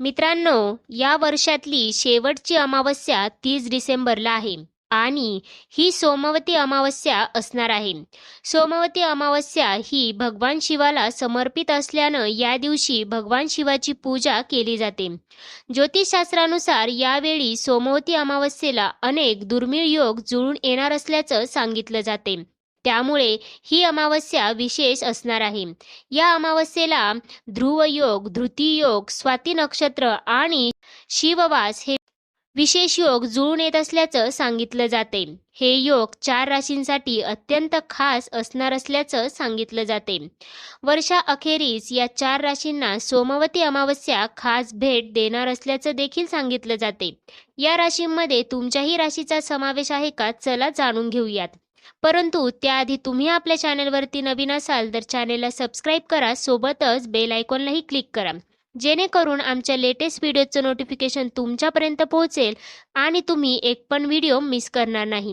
मित्रांनो या वर्षातली शेवटची अमावस्या तीस डिसेंबरला आहे आणि ही सोमवती अमावस्या असणार आहे. सोमवती अमावस्या ही भगवान शिवाला समर्पित असल्यानं या दिवशी भगवान शिवाची पूजा केली जाते. ज्योतिषशास्त्रानुसार यावेळी सोमवती अमावस्येला अनेक दुर्मिळ योग जुळून येणार असल्याचं सांगितलं जाते. त्यामुळे ही अमावस्या विशेष असणार आहे. या अमावस्येला ध्रुव योग धृती योग स्वाती नक्षत्र आणि शिववास हे विशेष योग जुळून येत असल्याचं सांगितलं जाते. हे योग चार राशींसाठी अत्यंत खास असणार असल्याचं सांगितलं जाते. वर्षा अखेरीस या चार राशींना सोमवती अमावस्या खास भेट देणार असल्याचं देखील सांगितलं जाते. या राशींमध्ये तुमच्याही राशीचा समावेश आहे का? चला जाणून घेऊयात. परंतु त्याआधी तुम्ही आपल्या चॅनलवरती नवीन असाल तर चॅनेलला सबस्क्राईब करा सोबतच बेल आयकॉनलाही क्लिक करा. जेणेकरून आमच्या लेटेस्ट व्हिडिओचं नोटिफिकेशन तुमच्यापर्यंत पोहोचेल आणि तुम्ही एक पण व्हिडिओ मिस करणार नाही.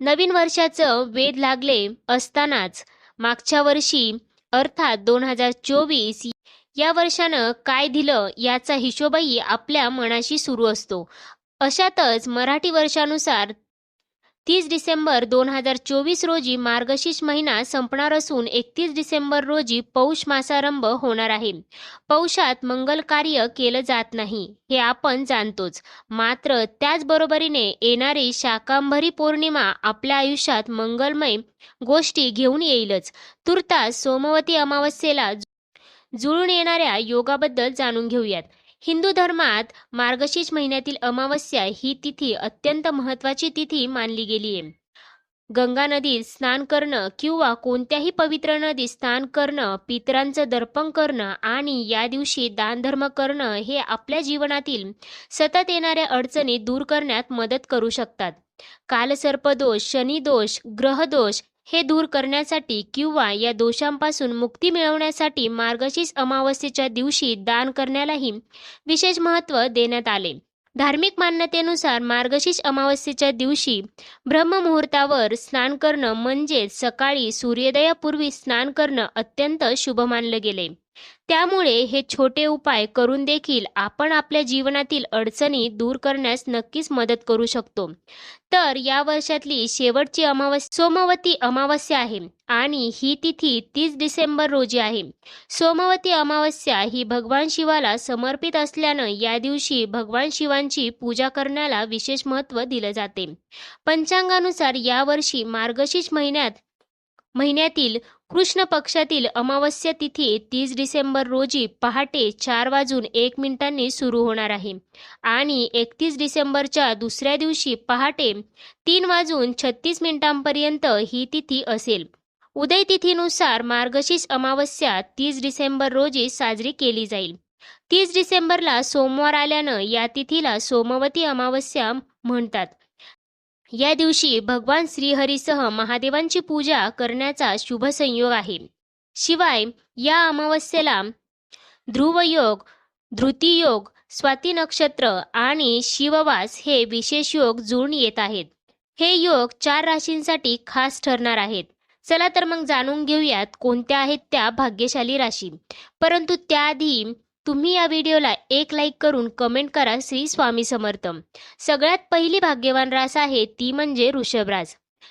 नवीन वर्षाचं वेध लागले असतानाच मागच्या वर्षी अर्थात दोन हजार चोवीस या वर्षानं काय दिलं याचा हिशोबही आपल्या मनाशी सुरू असतो. अशातच मराठी वर्षानुसार तीस डिसेंबर दोन हजार चोवीस रोजी मार्गशीर्ष महिना संपणार असून एकतीस डिसेंबर रोजी पौष मासारंभ होणार आहे. पौषात मंगल कार्य केलं जात नाही हे आपण जाणतोच. मात्र त्याचबरोबरीने येणारी शाकांभरी पौर्णिमा आपल्या आयुष्यात मंगलमय गोष्टी घेऊन येईलच. तुर्तास सोमवती अमावस्येला जुळून येणाऱ्या योगाबद्दल जाणून घेऊयात. हिंदू धर्मात मार्गशीर्ष महिन्यातील अमावस्या ही तिथी अत्यंत महत्वाची तिथी मानली गेली आहे गंगा नदीत स्नान करणं किंवा कोणत्याही पवित्र नदीत स्नान करणं पितरांचं दर्पण करणं आणि या दिवशी दानधर्म करणं हे आपल्या जीवनातील सतत येणाऱ्या अडचणी दूर करण्यात मदत करू शकतात. कालसर्पदोष शनिदोष ग्रहदोष हे दूर करण्यासाठी किंवा या दोषांपासून मुक्ती मिळवण्यासाठी मार्गशीर्ष अमावस्येच्या दिवशी दान करण्यालाही विशेष महत्त्व देण्यात आले. धार्मिक मान्यतेनुसार मार्गशीर्ष अमावस्येच्या दिवशी ब्रह्ममुहूर्तावर स्नान करणं म्हणजेच सकाळी सूर्योदयापूर्वी स्नान करणं अत्यंत शुभ मानलं गेले. त्यामुळे हे छोटे उपाय करून देखील आपण आपल्या जीवनातील अडचणी दूर करण्यास नक्कीच मदत करू शकतो. तर या वर्षातली शेवटची अमावस्या सोमवती अमावस्या आहे आणि ही तिथी तीस डिसेंबर रोजी आहे. सोमवती अमावस्या ही भगवान शिवाला समर्पित असल्यानं या दिवशी भगवान शिवांची पूजा करण्याला विशेष महत्त्व दिलं जाते. पंचांगानुसार यावर्षी मार्गशीर्ष महिन्यात महिन्यातील कृष्ण पक्षातील अमावस्या तिथी तीस डिसेंबर रोजी पहाटे चार वाजून एक मिनिटांनी सुरू होणार आहे. आणि एकतीस डिसेंबरच्या दुसऱ्या दिवशी पहाटे तीन वाजून छत्तीस मिनिटांपर्यंत ही तिथी असेल. उदय तिथीनुसार मार्गशीर्ष अमावस्या तीस डिसेंबर रोजी साजरी केली जाईल. तीस डिसेंबरला सोमवार आल्यानं या तिथीला सोमवती अमावस्या म्हणतात. या दिवशी भगवान श्रीहरीसह महादेवांची पूजा करण्याचा शुभ संयोग आहे. शिवाय या अमावस्येला ध्रुवयोग धृतीयोग स्वाती नक्षत्र आणि शिववास हे विशेष योग जुळून येत आहेत. हे योग चार राशींसाठी खास ठरणार आहेत. चला तर मग जाणून घेऊयात कोणत्या आहेत त्या भाग्यशाली राशी. परंतु त्याआधी तुम्ही या व्हिडिओला एक लाईक करून कमेंट करा श्री स्वामी समर्थ. सगळ्यात पहिली भाग्यवान रास आहे ती म्हणजे वृषभ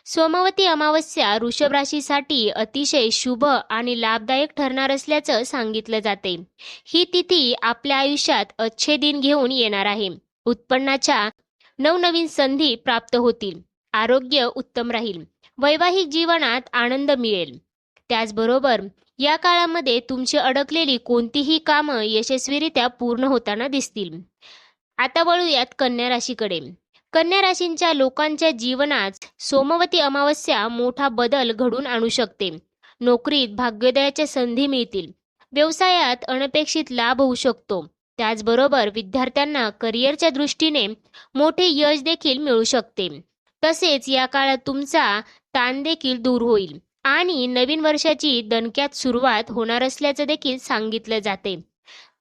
सोमवती अमावस्या वृषभ राशीसाठी अतिशय शुभ आणि लाभदायक ठरणार असल्याचं सांगितलं जाते. ही तिथी आपल्या आयुष्यात अच्छे दिन घेऊन येणार आहे. उत्पन्नाच्या नवनवीन संधी प्राप्त होतील. आरोग्य उत्तम राहील. वैवाहिक जीवनात आनंद मिळेल. त्याचबरोबर या काळामध्ये तुमची अडकलेली कोणतीही कामं यशस्वीरित्या पूर्ण होताना दिसतील. आता वळूयात कन्या राशीकडे. कन्या राशींच्या लोकांच्या जीवनात सोमवती अमावस्या मोठा बदल घडून आणू शकते. नोकरीत भाग्योदयाच्या संधी मिळतील. व्यवसायात अनपेक्षित लाभ होऊ शकतो. त्याचबरोबर विद्यार्थ्यांना करिअरच्या दृष्टीने मोठे यश देखील मिळू शकते. तसेच या काळात तुमचा ताण देखील दूर होईल. आणि नवीन वर्षाची दणक्यात सुरुवात होणार असल्याचं देखील सांगितलं जाते.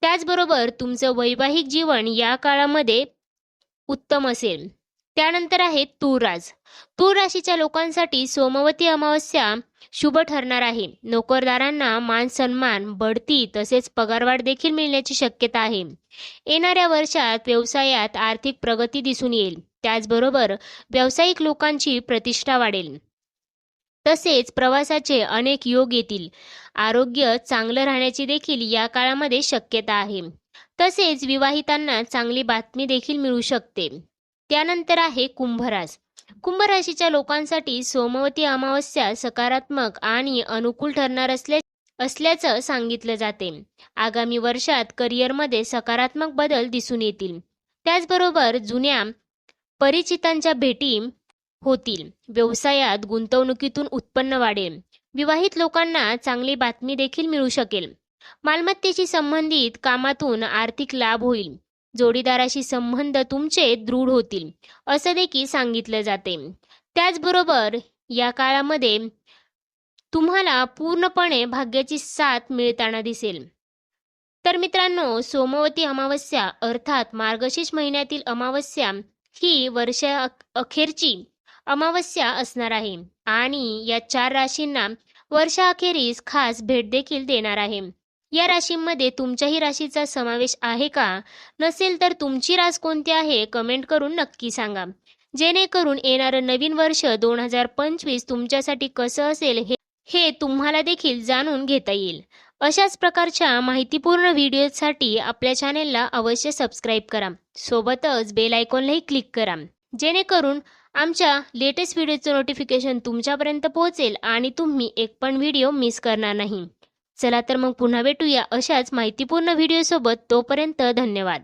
त्याचबरोबर तुमचं वैवाहिक जीवन या काळामध्ये उत्तम असेल. त्यानंतर आहे तूर राज तूर राशीच्या लोकांसाठी सोमवती अमावस्या शुभ ठरणार आहे. नोकरदारांना मान सन्मान बढती तसेच पगारवाढ देखील मिळण्याची शक्यता आहे. येणाऱ्या वर्षात व्यवसायात आर्थिक प्रगती दिसून येईल. त्याचबरोबर व्यावसायिक लोकांची प्रतिष्ठा वाढेल. तसेच प्रवासाचे अनेक योग येतील. आरोग्य चांगलं राहण्याची देखील या काळामध्ये शक्यता आहे. तसेच विवाहितांना चांगली बातमी देखील मिळू शकते. त्यानंतर आहे कुंभराज. कुंभ राशीच्या लोकांसाठी सोमवती अमावस्या सकारात्मक आणि अनुकूल ठरणार असल्या असल्याचं सांगितलं जाते. आगामी वर्षात करिअरमध्ये सकारात्मक बदल दिसून येतील. त्याचबरोबर जुन्या परिचितांच्या भेटी होतील. व्यवसायात गुंतवणुकीतून उत्पन्न वाढेल. विवाहित लोकांना चांगली बातमी देखील मिळू शकेल. मालमत्तेशी संबंधित कामातून आर्थिक लाभ होईल. जोडीदाराशी संबंध तुमचे दृढ होतील असं देखील सांगितलं जाते. त्याचबरोबर या काळामध्ये तुम्हाला पूर्णपणे भाग्याची साथ मिळताना दिसेल. तर मित्रांनो सोमवती अमावस्या अर्थात मार्गशीर्ष महिन्यातील अमावस्या ही वर्षा अखेरची अमावस्या असणार आहे. आणि या चार राशींना वर्षाअखेरीस खास भेट देखील देणार आहे. या राशींमध्ये तुमच्याही राशीचा समावेश आहे का? नसेल तर तुमची रास कोणती आहे? कमेंट करून नक्की सांगा. जेणेकरून येणारं नवीन वर्ष दोन हजार पंचवीस तुमच्यासाठी कसं असेल हे हे तुम्हाला देखील जाणून घेता येईल. अशाच प्रकारच्या माहितीपूर्ण व्हिडिओसाठी आपल्या चॅनेलला अवश्य सबस्क्राईब करा. सोबतच बेल आयकॉनलाही क्लिक करा. जेणेकरून आमच्या लेटेस्ट व्हिडिओचं नोटिफिकेशन तुमच्यापर्यंत पोहोचेल आणि तुम्ही एक पण व्हिडिओ मिस करणार नाही. चला तर मग पुन्हा भेटूया अशाच माहितीपूर्ण व्हिडिओसोबत तोपर्यंत धन्यवाद.